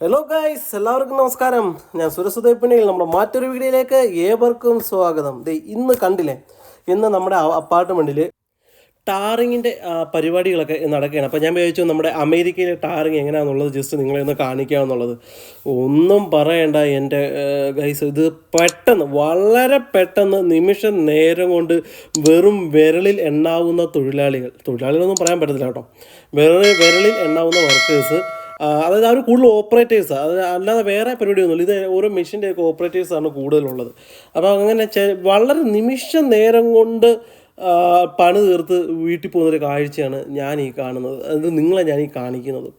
Hello guys എല്ലാവർക്കും നമസ്കാരം. ഞാൻ സുരസുദയപ്പിണിയിൽ നമ്മുടെ മറ്റൊരു വീഡിയോയിലേക്ക് ഏവർക്കും സ്വാഗതം. ദേ ഇന്ന് കണ്ടില്ലേ? ഇന്ന് നമ്മുടെ അപ്പാർട്ട്മെന്റിൽ ടാറിങ്ങിന്റെ പരിപാടികളൊക്കെ നടക്കുകയാണ്. അപ്പോൾ ഞാൻ വിചാരിച്ചു നമ്മുടെ അമേരിക്കയിലെ ടാറിങ് എങ്ങനെയാണെന്നുള്ളത് ജസ്റ്റ് നിങ്ങളെ ഒന്ന് കാണിക്കുക എന്നുള്ളത് ഒന്നും പറയണ്ട എന്റെ ഗൈസ് ഇത് പെട്ടെന്ന് വളരെ പെട്ടെന്ന് നിമിഷ നേരം കൊണ്ട് വെറും വിരലിൽ എണ്ണാവുന്ന തൊഴിലാളികൾ. തൊഴിലാളികളൊന്നും പറയാൻ പറ്റത്തില്ല കേട്ടോ. വിരലിൽ എണ്ണാവുന്ന വർക്കേഴ്സ് അതായത് അവർ കൂടുതൽ ഓപ്പറേറ്റേഴ്സ് അത് അല്ലാതെ വേറെ പരിപാടിയൊന്നുമില്ല. ഇത് ഓരോ മെഷീന്റെ ഒക്കെ ഓപ്പറേറ്റേഴ്സ് ആണ് കൂടുതലുള്ളത്. അപ്പോൾ അങ്ങനെ വളരെ നിമിഷ നേരം കൊണ്ട് പണി തീർത്ത് വീട്ടിൽ പോകുന്നൊരു കാഴ്ചയാണ് ഞാൻ ഈ കാണുന്നത്. അത് നിങ്ങളെ ഞാൻ ഈ കാണിക്കുന്നത്.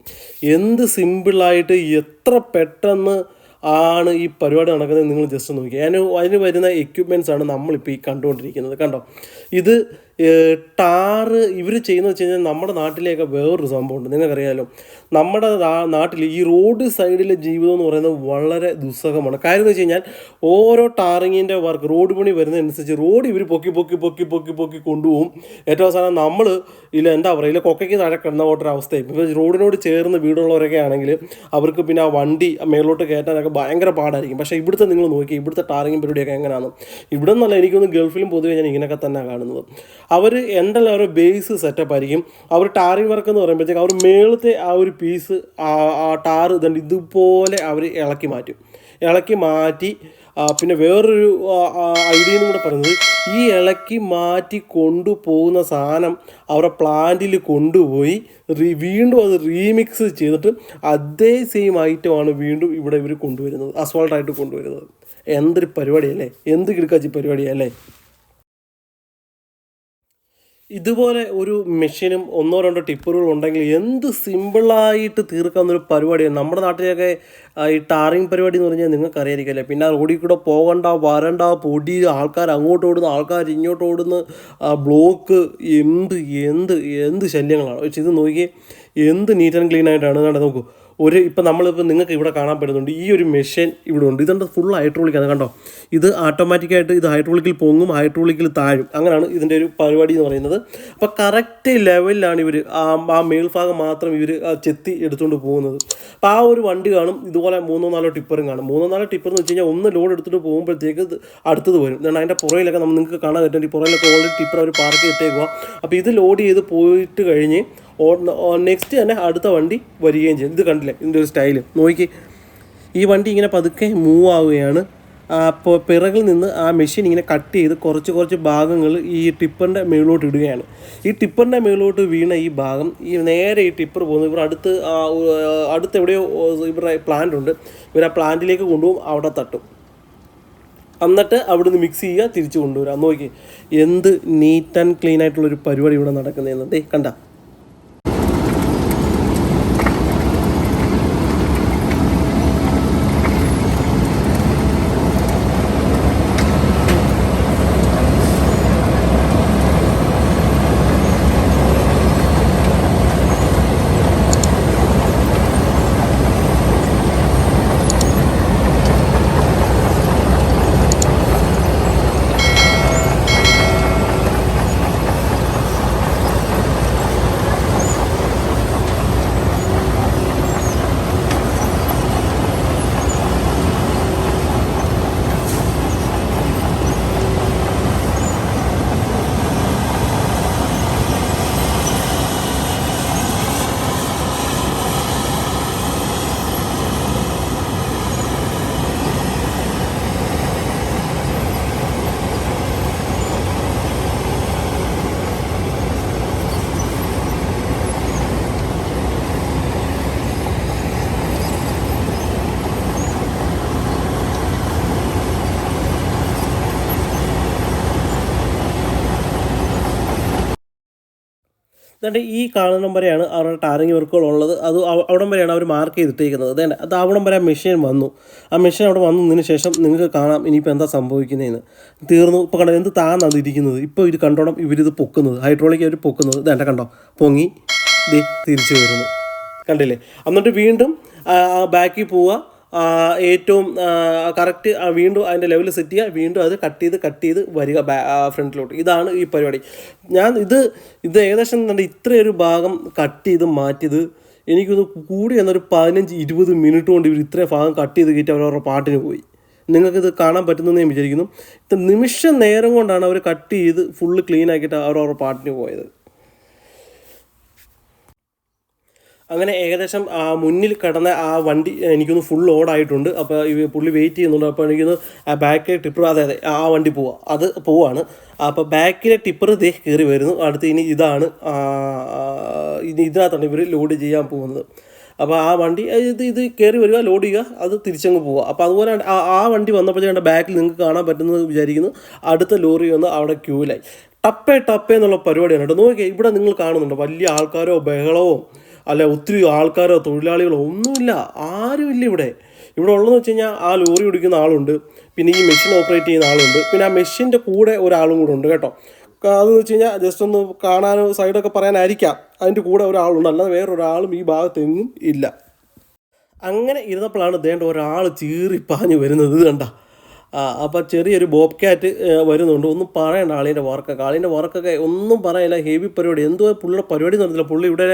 എന്ത് സിമ്പിളായിട്ട് എത്ര പെട്ടെന്ന് ആണ് ഈ പരിപാടി നടക്കുന്നത് നിങ്ങൾ ജസ്റ്റ് നോക്കി അതിന് അതിന് വരുന്ന എക്യുപ്മെന്റ്സ് ആണ് നമ്മളിപ്പോൾ ഈ കണ്ടുകൊണ്ടിരിക്കുന്നത്. കണ്ടോ? ഇത് ടാറ് ഇവർ ചെയ്യുന്നത് വെച്ച് കഴിഞ്ഞാൽ നമ്മുടെ നാട്ടിലേക്ക് വേറൊരു സംഭവമുണ്ട്. നിങ്ങൾക്കറിയാലോ. നമ്മുടെ നാട്ടിൽ ഈ റോഡ് സൈഡിലെ ജീവിതം എന്ന് പറയുന്നത് വളരെ ദുസ്സഹമാണ്. കാര്യം എന്ന് വെച്ച് കഴിഞ്ഞാൽ ഓരോ ടാറിങ്ങിന്റെ വർക്ക് റോഡ് പണി വരുന്നതനുസരിച്ച് റോഡ് ഇവർ പൊക്കി പൊക്കി പൊക്കി പൊക്കി പൊക്കി കൊണ്ടുപോകും. ഏറ്റവും അവസാനം നമ്മൾ ഇല്ല എന്താ പറയുക ഇല്ല കൊക്കയ്ക്ക് താഴെ കിടന്ന പോട്ടൊരു അവസ്ഥയും ഇപ്പോൾ റോഡിനോട് ചേർന്ന് വീടുള്ളവരൊക്കെ ആണെങ്കിൽ അവർക്ക് പിന്നെ ആ വണ്ടി മേലോട്ട് കയറ്റാനൊക്കെ ഭയങ്കര പാടായിരിക്കും. പക്ഷേ ഇവിടുത്തെ നിങ്ങൾ നോക്കി ഇവിടുത്തെ ടാറിങ് പരിപാടിയൊക്കെ എങ്ങനെയാണ് ഇവിടെ നിന്നല്ല എനിക്കൊന്ന് ഗൾഫിലും പൊതുവെ ഞാൻ ഇങ്ങനെയൊക്കെ തന്നെ കാണുന്നത്. അവർ എന്തെല്ലാം അവരുടെ ബേസ് സെറ്റപ്പ് ആയിരിക്കും അവർ ടാറിങ് വർക്ക് എന്ന് പറയുമ്പോഴത്തേക്ക് അവർ മേളത്തെ ആ ഒരു പീസ് ആ ടാർ ഇതുണ്ട് ഇതുപോലെ അവർ ഇളക്കി മാറ്റും. ഇളക്കി മാറ്റി പിന്നെ വേറൊരു ഐഡിയ എന്നും കൂടെ പറയുന്നത് ഈ ഇളക്കി മാറ്റി കൊണ്ടുപോകുന്ന സാധനം അവരുടെ പ്ലാന്റിൽ കൊണ്ടുപോയി റീ വീണ്ടും അത് റീമിക്സ് ചെയ്തിട്ട് അതേ സെയിം ഐറ്റമാണ് വീണ്ടും ഇവിടെ ഇവർ കൊണ്ടുവരുന്നത് അസോൾട്ടായിട്ട് കൊണ്ടുവരുന്നത്. എന്തൊരു പരിപാടിയല്ലേ? എന്ത് കിടക്കാച്ചി പരിപാടിയല്ലേ ഇതുപോലെ ഒരു മെഷീനും ഒന്നോ രണ്ടോ ടിപ്പറുകളും ഉണ്ടെങ്കിൽ എന്ത് സിമ്പിളായിട്ട് തീർക്കാവുന്ന ഒരു പരിപാടിയാണ്. നമ്മുടെ നാട്ടിലൊക്കെ ഈ ടാറിങ് പരിപാടി എന്ന് പറഞ്ഞാൽ നിങ്ങൾക്ക് അറിയാതിരിക്കല്ലേ പിന്നെ റോഡിൽ കൂടെ പോകണ്ട വരണ്ട പൊടി ആൾക്കാർ അങ്ങോട്ട് ഓടുന്നു ആൾക്കാർ ഇങ്ങോട്ട് ഓടുന്നു ബ്ലോക്ക് എന്ത് എന്ത് എന്ത് ശല്യങ്ങളാണ്? പക്ഷെ ഇത് നോക്കി എന്ത് നീറ്റ് ആൻഡ് ക്ലീൻ ആയിട്ടാണ് നോക്കൂ. ഒരു ഇപ്പം നമ്മളിപ്പോൾ നിങ്ങൾക്ക് ഇവിടെ കാണാൻ പറ്റുന്നുണ്ട് ഈ ഒരു മെഷീൻ ഇവിടെ ഉണ്ട്. ഇതുണ്ട് ഫുൾ ഹൈഡ്രോളിക്കാണ് കണ്ടോ? ഇത് ആട്ടോമാറ്റിക്കായിട്ട് ഇത് ഹൈഡ്രോളിക്കിൽ പൊങ്ങും ഹൈഡ്രോളിക്കിൽ താഴും. അങ്ങനെയാണ് ഇതിന്റെ ഒരു പരിപാടി എന്ന് പറയുന്നത്. അപ്പോൾ കറക്റ്റ് ലെവലിലാണ് ഇവർ ആ മേൽഭാഗം മാത്രം ഇവർ ചെത്തി എടുത്തുകൊണ്ട് പോകുന്നത്. അപ്പോൾ ആ ഒരു വണ്ടി കാണും ഇതുപോലെ മൂന്നോ നാലോ ടിപ്പറും കാണും. മൂന്നോ നാലോ ടിപ്പർ എന്ന് വെച്ച് കഴിഞ്ഞാൽ ഒന്ന് ലോഡ് എടുത്തിട്ട് പോകുമ്പോഴത്തേക്ക് അടുത്തത് വരും. എന്നാൽ അതിന്റെ പുറയിലൊക്കെ നിങ്ങൾക്ക് കാണാൻ പറ്റും ഈ പുറയിലൊക്കെ ഓൾറെഡി ടിപ്പർ അവർ പാർക്ക് ചെയ്തേക്കുക അപ്പോൾ ഇത് ലോഡ് ചെയ്ത് പോയിട്ട് കഴിഞ്ഞ് നെക്സ്റ്റ് തന്നെ അടുത്ത വണ്ടി വരികയും ചെയ്യും ഇത് കണ്ടില്ലേ? ഇതിന്റെ ഒരു സ്റ്റൈൽ നോക്കി. ഈ വണ്ടി ഇങ്ങനെ പതുക്കെ മൂവ് ആവുകയാണ്. അപ്പോൾ പിറകിൽ നിന്ന് ആ മെഷീൻ ഇങ്ങനെ കട്ട് ചെയ്ത് കുറച്ച് കുറച്ച് ഭാഗങ്ങൾ ഈ ടിപ്പറിന്റെ മേളിലോട്ട് ഇടുകയാണ്. ഈ ടിപ്പറിന്റെ മേളിലോട്ട് വീണ ഈ ഭാഗം ഈ നേരെ ഈ ടിപ്പർ പോകുന്നു. ഇവർ അടുത്ത് അടുത്ത് എവിടെയോ ഇവരുടെ പ്ലാന്റ് ഉണ്ട്. ഇവർ ആ പ്ലാന്റിലേക്ക് കൊണ്ടുപോകും അവിടെ തട്ടും. എന്നിട്ട് അവിടുന്ന് മിക്സ് ചെയ്യുക തിരിച്ച് കൊണ്ടുവരാം നോക്കി. എന്ത് നീറ്റ് ആൻഡ് ക്ലീൻ ആയിട്ടുള്ളൊരു പരിപാടി ഇവിടെ നടക്കുന്നതെന്ന് ദേ കണ്ട. എന്നിട്ട് ഈ കാണുന്ന വരെയാണ് അവരുടെ ടാറിങ് വർക്കുകൾ ഉള്ളത് അത് അവ- അവിടം വരെയാണ് അവർ മാർക്ക് ചെയ്തിട്ടേക്കുന്നത്. അതേ അത് അവിടം വരെ ആ മെഷീൻ വന്നു. ആ മെഷീൻ അവിടെ വന്നതിന് ശേഷം നിങ്ങൾക്ക് കാണാം ഇനിയിപ്പോൾ എന്താ സംഭവിക്കുന്നതെന്ന് തീർന്നു. ഇപ്പോൾ കണ്ടോ എന്ത് താന്നാണ് ഇരിക്കുന്നത്. ഇപ്പോൾ ഇത് കണ്ടോണം ഇവരിത് പൊക്കുന്നത്. ഹൈഡ്രോളിക് അവർ പൊക്കുന്നത്. ഇതേണ്ട കണ്ടോ? പൊങ്ങി ദേ തിരിച്ചു വരുന്നു. കണ്ടില്ലേ? എന്നിട്ട് വീണ്ടും ബാക്കിൽ പോവുക ഏറ്റവും കറക്റ്റ് വീണ്ടും അതിന്റെ ലെവൽ സെറ്റ് ചെയ്യുക വീണ്ടും അത് കട്ട് ചെയ്ത് കട്ട് ചെയ്ത് വരിക ഫ്രണ്ടിലോട്ട് ഇതാണ് ഈ പരിപാടി. ഞാൻ ഇത് ഇത് ഏകദേശം തന്നെ ഇത്രയൊരു ഭാഗം കട്ട് ചെയ്ത് മാറ്റിയത് എനിക്കൊന്ന് കൂടി എന്നൊരു പതിനഞ്ച് ഇരുപത് മിനിറ്റ് കൊണ്ട് ഇവർ ഇത്രയും ഭാഗം കട്ട് ചെയ്ത് കയറ്റി അവരവരുടെ പാട്ടിന് പോയി. നിങ്ങൾക്കിത് കാണാൻ പറ്റുന്നെന്ന് ഞാൻ വിചാരിക്കുന്നു. നിമിഷ നേരം കൊണ്ടാണ് അവർ കട്ട് ചെയ്ത് ഫുള്ള് ക്ലീൻ ആക്കിയിട്ട് അവരവരുടെ പാട്ടിന് പോയത്. അങ്ങനെ ഏകദേശം ആ മുന്നിൽ കിടന്ന ആ വണ്ടി എനിക്കൊന്ന് ഫുൾ ഓടായിട്ടുണ്ട് അപ്പോൾ ഈ പുള്ളി വെയിറ്റ് ചെയ്യുന്നുണ്ട്. അപ്പോൾ എനിക്കൊന്ന് ആ ബാക്കിലെ ടിപ്പർ അതെ അതെ ആ വണ്ടി പോവുക അത് പോവാണ്. അപ്പോൾ ബാക്കിലെ ടിപ്പർ ദേ കയറി വരുന്നു. അടുത്ത് ഇനി ഇതാണ് ഇനി ഇതിനകത്താണ് ഇവർ ലോഡ് ചെയ്യാൻ പോകുന്നത്. അപ്പോൾ ആ വണ്ടി ഇത് ഇത് കയറി വരിക ലോഡ് ചെയ്യുക അത് തിരിച്ചങ്ങ് പോവുക അപ്പോൾ അതുപോലെ ആ വണ്ടി വന്നപ്പോഴത്തേണ്ട ബാക്കിൽ നിങ്ങൾക്ക് കാണാൻ പറ്റുന്നത് വിചാരിക്കുന്നു. അടുത്ത ലോറി വന്ന് അവിടെ ക്യൂവിലായി ടപ്പേ ടപ്പേ എന്നുള്ള പരിപാടിയാണ് കേട്ടോ. നോക്കിയാൽ ഇവിടെ നിങ്ങൾ കാണുന്നുണ്ട്? വലിയ ആൾക്കാരോ ബഹളമോ? അല്ല ഒത്തിരി ആൾക്കാരോ തൊഴിലാളികളോ ഒന്നുമില്ല ആരുമില്ല ഇവിടെ. ഇവിടെ ഉള്ളതെന്ന് വെച്ച് കഴിഞ്ഞാൽ ആ ലോറി ഓടിക്കുന്ന ആളുണ്ട് പിന്നെ ഈ മെഷീൻ ഓപ്പറേറ്റ് ചെയ്യുന്ന ആളുണ്ട് പിന്നെ ആ മെഷീന്റെ കൂടെ ഒരാളും കൂടെ ഉണ്ട് കേട്ടോ. അതെന്ന് വെച്ച് കഴിഞ്ഞാൽ ജസ്റ്റ് ഒന്ന് കാണാനോ സൈഡൊക്കെ പറയാനായിരിക്കാം. അതിന്റെ കൂടെ ഒരാളുണ്ട് അല്ലാതെ വേറൊരാളും ഈ ഭാഗത്തെങ്ങും ഇല്ല. അങ്ങനെ ഇരുന്നപ്പോഴാണ് ദേണ്ട ഒരാൾ ചീറി പാഞ്ഞു വരുന്നത് കണ്ടാ. അപ്പോൾ ചെറിയൊരു ബോബ് ക്യാറ്റ് വരുന്നുണ്ട്. ഒന്നും പറയണ്ട ആളിന്റെ വർക്കൊക്കെ ആളിന്റെ വർക്കൊക്കെ ഒന്നും പറയില്ല. ഹെവി പരിപാടി. എന്തോ പുള്ളിയുടെ പരിപാടി നടന്നില്ല. പുള്ളി ഇവിടെ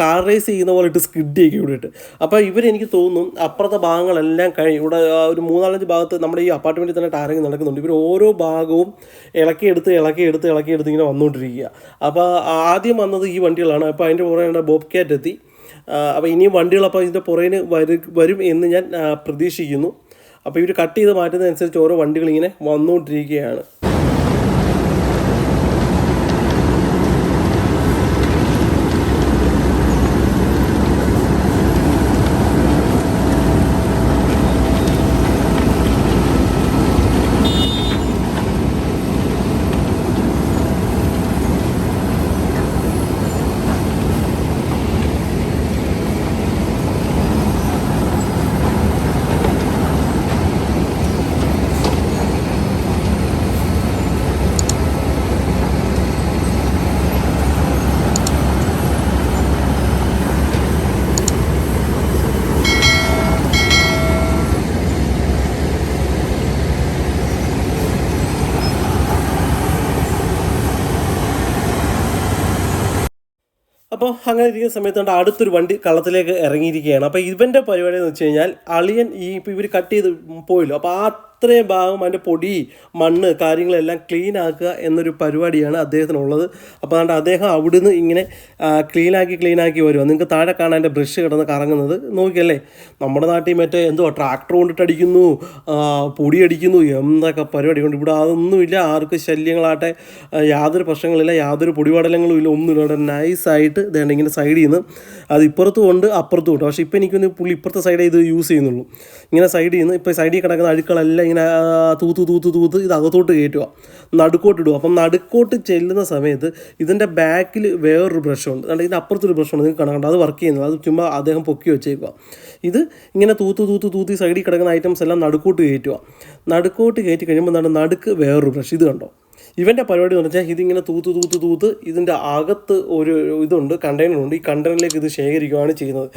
കാർ റേസ് ചെയ്യുന്ന പോലെ ഇട്ട് സ്കിഡ് ചെയ്യും ഇവിടെ ഇട്ട്. അപ്പോൾ ഇവരെനിക്ക് തോന്നും അപ്പുറത്തെ ഭാഗങ്ങളെല്ലാം കഴിഞ്ഞ് ഇവിടെ ഒരു മൂന്നാലഞ്ച് ഭാഗത്ത് നമ്മുടെ ഈ അപ്പാർട്ട്മെന്റിൽ തന്നെ ടാറിങ് നടക്കുന്നുണ്ട്. ഇവർ ഓരോ ഭാഗവും ഇളക്കിയെടുത്ത് ഇളക്കിയെടുത്ത് ഇളക്കിയെടുത്ത് ഇങ്ങനെ വന്നുകൊണ്ടിരിക്കുക അപ്പോൾ ആദ്യം വന്നത് ഈ വണ്ടികളാണ്. അപ്പോൾ അതിന്റെ പുറകെ ബോബ് ക്യാറ്റ് എത്തി. അപ്പോൾ ഇനിയും വണ്ടികളപ്പോൾ ഇതിന്റെ പുറകിന് വരും എന്ന് ഞാൻ പ്രതീക്ഷിക്കുന്നു. അപ്പോൾ ഇവർ കട്ട് ചെയ്ത് മാറ്റുന്നതനുസരിച്ച് ഓരോ വണ്ടികൾ ഇങ്ങനെ വന്നുകൊണ്ടിരിക്കുകയാണ് അപ്പോൾ അങ്ങനെ ഇരിക്കുന്ന സമയത്ത് കണ്ട അടുത്തൊരു വണ്ടി കള്ളത്തിലേക്ക് ഇറങ്ങിയിരിക്കുകയാണ്. അപ്പോൾ ഇവന്റെ പരിപാടി എന്ന് വെച്ച് കഴിഞ്ഞാൽ അളിയൻ ഈ ഇപ്പോൾ ഇവർ കട്ട് ചെയ്ത് പോയില്ലോ. അപ്പോൾ ആ അത്രയും ഭാഗം അതിന്റെ പൊടി മണ്ണ് കാര്യങ്ങളെല്ലാം ക്ലീൻ ആക്കുക എന്നൊരു പരിപാടിയാണ് അദ്ദേഹത്തിനുള്ളത്. അപ്പോൾ അതുകൊണ്ട് അദ്ദേഹം അവിടുന്ന് ഇങ്ങനെ ക്ലീനാക്കി ക്ലീനാക്കി വരുക നിങ്ങൾക്ക് താഴെ കാണാൻ എന്റെ ബ്രഷ് കിടന്ന് കറങ്ങുന്നത്. നോക്കിയല്ലേ? നമ്മുടെ നാട്ടിൽ മറ്റേ എന്തോ ട്രാക്ടർ കൊണ്ടിട്ട് അടിക്കുന്നു പൊടി അടിക്കുന്നു എന്തൊക്കെ പരിപാടി കൊണ്ട് ഇവിടെ അതൊന്നുമില്ല. ആർക്കും ശല്യങ്ങളാട്ടെ യാതൊരു പ്രശ്നങ്ങളില്ല. യാതൊരു പൊടിപടലങ്ങളും ഇല്ല. ഒന്നുമില്ല. ഇല്ല നൈസായിട്ട് ഇതേണ്ട ഇങ്ങനെ സൈഡിൽ നിന്ന് അത് ഇപ്പുറത്തും ഉണ്ട് അപ്പുറത്തും ഉണ്ട്. പക്ഷേ ഇപ്പോൾ എനിക്കൊന്ന് പുള്ളി ഇപ്പുറത്തെ സൈഡേ ഇത് യൂസ് ചെയ്യുന്നുള്ളൂ. ഇങ്ങനെ സൈഡിൽ നിന്ന് ഇപ്പോൾ സൈഡിൽ കിടക്കുന്ന അഴുക്കളെല്ലാം ഇങ്ങനെ തൂത്ത് തൂത്ത് തൂത്ത് ഇത് അകത്തോട്ട് കയറ്റുക. നടുക്കോട്ട് ഇടുക അപ്പം നടുക്കോട്ട് ചെല്ലുന്ന സമയത്ത് ഇതിന്റെ ബാക്കിൽ വേറൊരു ബ്രഷുണ്ട് അല്ലെങ്കിൽ ഇതിന്റെ അപ്പുറത്തൊരു ബ്രഷുണ്ട് നിങ്ങൾക്ക് കാണാൻ അത് വർക്ക് ചെയ്യുന്നത്. അത് ചുമ്മാ അദ്ദേഹം പൊക്കി വെച്ചേക്കുക. ഇത് ഇങ്ങനെ തൂത്ത് തൂത്ത് തൂത്ത് സൈഡിൽ കിടക്കുന്ന ഐറ്റംസ് എല്ലാം നടുക്കോട്ട് കയറ്റുക. നടുക്കോട്ട് കയറ്റി കഴിയുമ്പോൾ എന്താണ്? നടുക്ക് വേറൊരു ബ്രഷ് ഇത് കണ്ടോ? ഇവന്റെ പരിപാടി എന്ന് വെച്ചാൽ ഇതിങ്ങനെ തൂത്ത് തൂത്ത് തൂത്ത് ഇതിന്റെ അകത്ത് ഒരു ഇതുണ്ട് കണ്ടെയ്നറുണ്ട് ഈ കണ്ടെയ്നറിലേക്ക് ഇത് ശേഖരിക്കുകയാണ് ചെയ്യുന്നത്.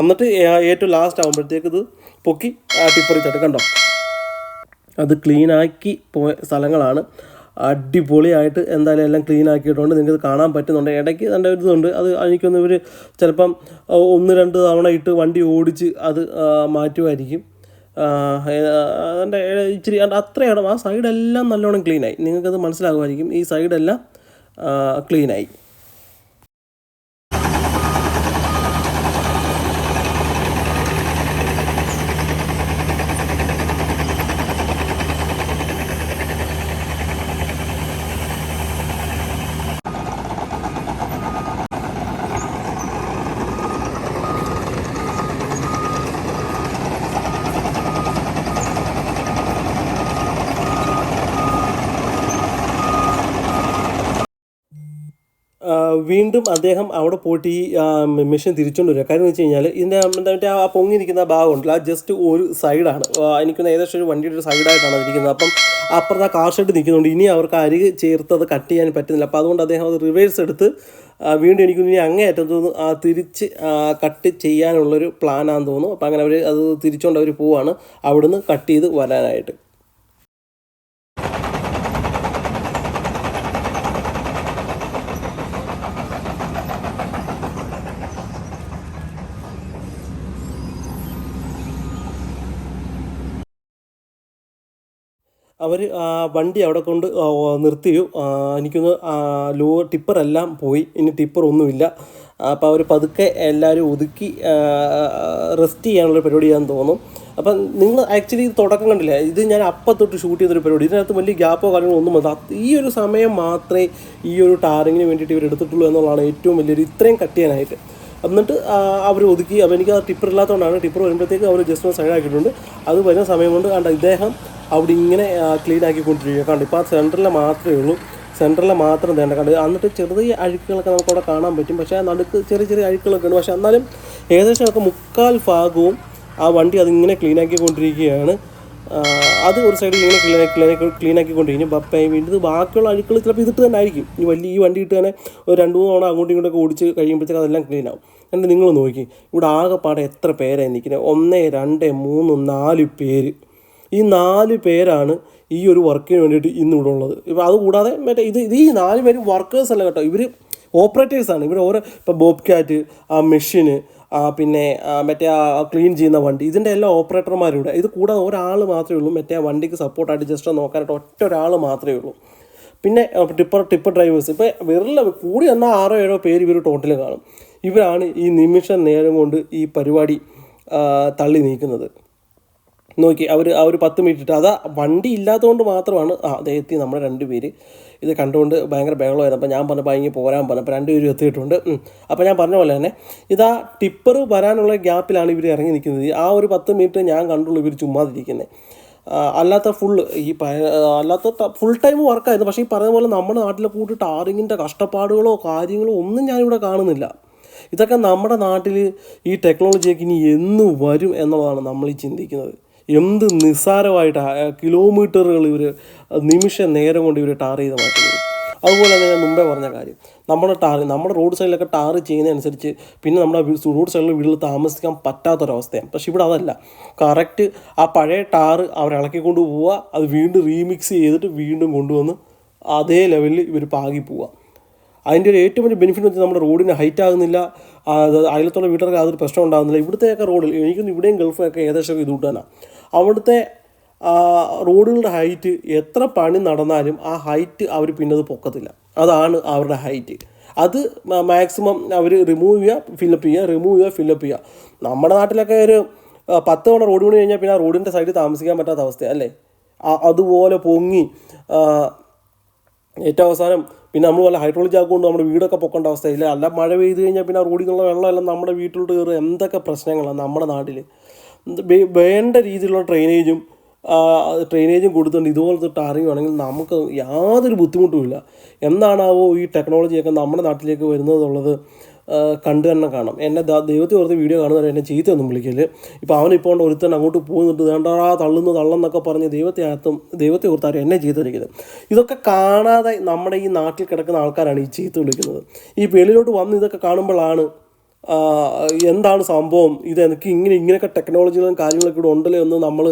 എന്നിട്ട് ഏറ്റവും ലാസ്റ്റ് ആകുമ്പോഴത്തേക്ക് ഇത് പൊക്കി ആ ടിപ്പറിൽ തട്ട് കണ്ടോ? അത് ക്ലീനാക്കി പോയ സ്ഥലങ്ങളാണ്. അടിപൊളിയായിട്ട് എന്തായാലും എല്ലാം ക്ലീൻ ആക്കിയിട്ടുണ്ട് നിങ്ങൾക്ക് കാണാൻ പറ്റുന്നുണ്ട്. ഇടയ്ക്ക് എന്റെ ഒരു ഇതുണ്ട്. അത് എനിക്കൊന്ന് ഇവർ ചിലപ്പം ഒന്ന് രണ്ട് തവണ ഇട്ട് വണ്ടി ഓടിച്ച് അത് മാറ്റുമായിരിക്കും. അതിന്റെ ഇച്ചിരി അത് അത്രയാണ് ആ സൈഡെല്ലാം നല്ലോണം ക്ലീനായി. നിങ്ങൾക്കത് മനസ്സിലാകുമായിരിക്കും. ഈ സൈഡെല്ലാം ക്ലീനായി ആ, വീണ്ടും അദ്ദേഹം അവിടെ പോയിട്ട് ഈ മെഷീൻ തിരിച്ചുകൊണ്ട് വരിക. കാര്യം വെച്ച് കഴിഞ്ഞാൽ ഇതിന്റെ മറ്റേ ആ പൊങ്ങി ഭാഗം ഭാഗമുണ്ടല്ലോ ആ ജസ്റ്റ് ഒരു സൈഡാണ് എനിക്കൊന്ന് ഏകദേശം ഒരു വണ്ടിയുടെ ഒരു സൈഡായിട്ടാണ് അതിരിക്കുന്നത്. അപ്പം അപ്പുറത്ത് ആ കാർ ഷെഡ് നിൽക്കുന്നുണ്ട്. ഇനി അവർക്ക് അരികെ ചേർത്ത് അത് കട്ട് ചെയ്യാൻ പറ്റുന്നില്ല. അപ്പോൾ അതുകൊണ്ട് അദ്ദേഹം അത് റിവേഴ്സ് എടുത്ത് വീണ്ടും എനിക്ക് ഇനി അങ്ങേ അറ്റത്തുനിന്ന് ആ തിരിച്ച് കട്ട് ചെയ്യാനുള്ളൊരു പ്ലാനാന്ന് തോന്നുന്നു. അപ്പോൾ അങ്ങനെ അവർ അത് തിരിച്ചുകൊണ്ട് അവർ പോവാണ്. അവിടുന്ന് കട്ട് ചെയ്ത് വരാനായിട്ട്. അവർ വണ്ടി അവിടെ കൊണ്ട് നിർത്തിയോ. എനിക്കൊന്ന് ലോ ടിപ്പറെല്ലാം പോയി. ഇനി ടിപ്പർ ഒന്നുമില്ല. അപ്പോൾ അവർ പതുക്കെ എല്ലാവരും ഒതുക്കി റെസ്റ്റ് ചെയ്യാനുള്ള പരിപാടിയാണെന്ന് തോന്നും അപ്പം നിങ്ങൾ ആക്ച്വലി ഇത് തുടക്കം കണ്ടില്ല? ഇത് ഞാൻ അപ്പം തൊട്ട് ഷൂട്ട് ചെയ്തൊരു പരിപാടി. ഇതിനകത്ത് വലിയ ഗ്യാപ്പോ കാര്യങ്ങളോ ഒന്നും വന്നത് അത് ഈ ഒരു സമയം മാത്രമേ ഈ ഒരു ടാറിങ്ങിന് വേണ്ടിയിട്ട് ഇവർ എടുത്തിട്ടുള്ളൂ എന്നുള്ളതാണ് ഏറ്റവും വലിയൊരു ഇത്രയും കട്ട് ചെയ്യാനായിട്ട്. എന്നിട്ട് അവർ ഒതുക്കി. അപ്പോൾ എനിക്ക് ആ ടിപ്പർ ഇല്ലാത്തതുകൊണ്ടാണ് ടിപ്പർ വരുമ്പോഴത്തേക്ക് അവർ ജസ്റ്റ് ഒന്ന് സൈഡാക്കിയിട്ടുണ്ട്. അത് വരുന്ന സമയം കൊണ്ട് കണ്ട ഇദ്ദേഹം അവിടെ ഇങ്ങനെ ക്ലീൻ ആക്കിക്കൊണ്ടിരിക്കുക. കണ്ടു ഇപ്പോൾ ആ സെന്ററിൽ മാത്രമേ ഉള്ളൂ. സെന്ററിൽ മാത്രം തേണ്ട കണ്ട്. എന്നിട്ട് ചെറിയ അഴുക്കുകളൊക്കെ നമുക്ക് അവിടെ കാണാൻ പറ്റും. പക്ഷേ നടുക്ക് ചെറിയ ചെറിയ അഴുക്കുകളൊക്കെ ഉണ്ട്. പക്ഷേ എന്നാലും ഏകദേശം ഒക്കെ മുക്കാൽ ഭാഗവും ആ വണ്ടി അതിങ്ങനെ ക്ലീൻ ആക്കിക്കൊണ്ടിരിക്കുകയാണ്. അത് ഒരു സൈഡിൽ ഇങ്ങനെ ക്ലീൻ ക്ലീൻ ക്ലീൻ ആക്കിക്കൊണ്ടിരിക്കും. അപ്പം വീണ്ടും ബാക്കിയുള്ള അഴുക്കൾ ചിലപ്പോൾ ഇതിട്ട് തന്നെ ആയിരിക്കും. ഈ വലിയ ഈ വണ്ടി ഇട്ട് തന്നെ ഒരു രണ്ട് മൂന്ന് തവണ അങ്ങോട്ടും ഇങ്ങോട്ടൊക്കെ ഓടിച്ച് കഴിയുമ്പോഴത്തേക്ക് അതെല്ലാം ക്ലീൻ ആവും. എന്നിട്ട് നിങ്ങൾ നോക്കി ഇവിടെ ആകെപ്പാടെ എത്ര പേരായി നിൽക്കുന്നത്? ഒന്ന് രണ്ട് മൂന്ന് നാല് പേര്. ഈ നാല് പേരാണ് ഈ ഒരു വർക്കിന് വേണ്ടിയിട്ട് ഇന്ന് ഇവിടെ ഉള്ളത്. ഇപ്പോൾ അതുകൂടാതെ മറ്റേ ഇത് ഇത് ഈ നാല് പേരും വർക്കേഴ്സ് അല്ല കേട്ടോ. ഇവർ ഓപ്പറേറ്റേഴ്സാണ് ഇവർ ഓരോ ഇപ്പോൾ ബോബ് ക്യാറ്റ് ആ മെഷീന് പിന്നെ മറ്റേ ആ ക്ലീൻ ചെയ്യുന്ന വണ്ടി ഇതിന്റെ എല്ലാ ഓപ്പറേറ്റർമാരും ഇവിടെ ഇത് കൂടാതെ ഒരാൾ മാത്രമേ ഉള്ളൂ. മറ്റേ ആ വണ്ടിക്ക് സപ്പോർട്ടായിട്ട് ജസ്റ്റ് നോക്കാനായിട്ട് ഒറ്റ ഒരാൾ മാത്രമേ ഉള്ളൂ. പിന്നെ ടിപ്പർ ടിപ്പർ ഡ്രൈവേഴ്സ് ഇപ്പോൾ വിരല കൂടി എന്നാൽ ആറോ ഏഴോ പേര് ഇവർ ടോട്ടൽ കാണും. ഇവരാണ് ഈ നിമിഷ നേരം കൊണ്ട് ഈ പരിപാടി തള്ളി നീക്കുന്നത്. നോക്കി അവർ ആ ഒരു പത്ത് മിനിറ്റ് ഇട്ട് അതാ വണ്ടി ഇല്ലാത്തതുകൊണ്ട് മാത്രമാണ് ആ അതേ എത്തി നമ്മുടെ രണ്ട് പേര്. ഇത് കണ്ടുകൊണ്ട് ഭയങ്കര ബഹളമായിരുന്നു. അപ്പോൾ ഞാൻ പറഞ്ഞപ്പോൾ ഇങ്ങനെ പോരാൻ പറഞ്ഞു. അപ്പോൾ രണ്ടുപേരും എത്തിയിട്ടുണ്ട്. അപ്പോൾ ഞാൻ പറഞ്ഞ പോലെ തന്നെ ഇതാ ടിപ്പർ വരാനുള്ള ഗ്യാപ്പിലാണ് ഇവർ ഇറങ്ങി നിൽക്കുന്നത്. ആ ഒരു പത്ത് മിനിറ്റ് ഞാൻ കണ്ടുള്ളൂ ഇവർ ചുമ്മാതിരിക്കുന്നത് അല്ലാത്ത ഫുൾ ഈ അല്ലാത്ത ഫുൾ ടൈം വർക്കായിരുന്നു പക്ഷേ ഈ പറഞ്ഞ പോലെ നമ്മുടെ നാട്ടിലെ കൂട്ടി ടാറിങ്ങിന്റെ കഷ്ടപ്പാടുകളോ കാര്യങ്ങളോ ഒന്നും ഞാനിവിടെ കാണുന്നില്ല. ഇതൊക്കെ നമ്മുടെ നാട്ടിൽ ഈ ടെക്നോളജിയൊക്കെ ഇനി എന്ന് വരും എന്നുള്ളതാണ് നമ്മൾ ഈ ചിന്തിക്കുന്നത്. എന്ത് നിസ്സാരമായിട്ട് കിലോമീറ്ററുകൾ ഇവർ നിമിഷ നേരം കൊണ്ട് ഇവർ ടാർ ചെയ്ത് മാറ്റുന്നത്. അതുപോലെ തന്നെ ഞാൻ മുമ്പേ പറഞ്ഞ കാര്യം. നമ്മുടെ ടാർ നമ്മുടെ റോഡ് സൈഡിലൊക്കെ ടാർ ചെയ്യുന്നതനുസരിച്ച് പിന്നെ നമ്മുടെ റോഡ് സൈഡിൽ വീട്ടിൽ താമസിക്കാൻ പറ്റാത്തൊരവസ്ഥയാണ്. പക്ഷെ ഇവിടെ അതല്ല. കറക്റ്റ് ആ പഴയ ടാർ അവർ ഇളക്കിക്കൊണ്ട് പോവുക അത് വീണ്ടും റീമിക്സ് ചെയ്തിട്ട് വീണ്ടും കൊണ്ടുവന്ന് അതേ ലെവലിൽ ഇവർ പാകി പോവുക. അതിന്റെ ഒരു ഏറ്റവും വലിയ ബെനിഫിറ്റ് വെച്ചാൽ നമ്മുടെ റോഡിന് ഹൈറ്റ് ആകുന്നില്ല. അയലത്തുള്ള വീട്ടുകാർക്ക് യാതൊരു പ്രശ്നം ഉണ്ടാകുന്നില്ല. ഇവിടുത്തെയൊക്കെ റോഡിൽ എനിക്കൊന്നും ഇവിടെയും ഗൾഫൊക്കെ ഏകദേശം ഇത് കൂട്ടാനാണ് അവിടുത്തെ റോഡുകളുടെ ഹൈറ്റ് എത്ര പണി നടന്നാലും ആ ഹൈറ്റ് അവർ പിന്നെ അത് പൊക്കത്തില്ല. അതാണ് അവരുടെ ഹൈറ്റ്. അത് മാക്സിമം അവർ റിമൂവ് ചെയ്യുക ഫില്ലപ്പ് ചെയ്യുക റിമൂവ് ചെയ്യുക ഫില്ലപ്പ് ചെയ്യുക. നമ്മുടെ നാട്ടിലൊക്കെ ഒരു പത്ത് തവണ റോഡ് പണി കഴിഞ്ഞാൽ പിന്നെ ആ റോഡിന്റെ സൈഡിൽ താമസിക്കാൻ പറ്റാത്ത അവസ്ഥ അല്ലേ? അതുപോലെ പൊങ്ങി ഏറ്റവും അവസാനം പിന്നെ നമ്മൾ വല്ല ഹൈഡ്രോളജി ആക്കുകൊണ്ട് നമ്മുടെ വീടൊക്കെ പൊക്കേണ്ട അവസ്ഥയില്ല? അല്ല മഴ പെയ്ത് കഴിഞ്ഞാൽ പിന്നെ റോഡിൽ നിന്നുള്ള വെള്ളമെല്ലാം നമ്മുടെ വീട്ടിലോട്ട് കയറുക എന്തൊക്കെ പ്രശ്നങ്ങളാണ് നമ്മുടെ നാട്ടിൽ വേണ്ട രീതിയിലുള്ള ഡ്രെയിനേജും ഡ്രെയിനേജും കൊടുത്തുകൊണ്ട് ഇതുപോലത്തെ ടാറിങ് ആണെങ്കിൽ നമുക്ക് യാതൊരു ബുദ്ധിമുട്ടുമില്ല. എന്താണാവോ ഈ ടെക്നോളജിയൊക്കെ നമ്മുടെ നാട്ടിലേക്ക് വരുന്നതെന്നുള്ളത് കണ്ടു തന്നെ കാണാം. എന്നെ ദൈവത്തെ ഓർത്ത് വീഡിയോ കാണുന്നവരെ എന്നെ ചീത്തയൊന്നും വിളിക്കൽ ഇപ്പോൾ അവനിപ്പോൾ ഒരുത്തൻ അങ്ങോട്ട് പോകുന്നുണ്ട്. വേണ്ടാ തള്ളുന്നു തള്ളെന്നൊക്കെ പറഞ്ഞ് ദൈവത്തെ ആത്തും ദൈവത്തെ ഓർത്താരും എന്നെ ചീത്ത വിളിക്കുന്നത് ഇതൊക്കെ കാണാതെ നമ്മുടെ ഈ നാട്ടിൽ കിടക്കുന്ന ആൾക്കാരാണ് ഈ ചീത്ത വിളിക്കുന്നത്. ഈ വെളിയിലോട്ട് വന്ന് ഇതൊക്കെ കാണുമ്പോഴാണ് എന്താണ് സംഭവം? ഇത് എനിക്ക് ഇങ്ങനെ ഇങ്ങനെയൊക്കെ ടെക്നോളജികളും കാര്യങ്ങളൊക്കെ ഇവിടെ ഉണ്ടല്ലോ എന്ന് നമ്മൾ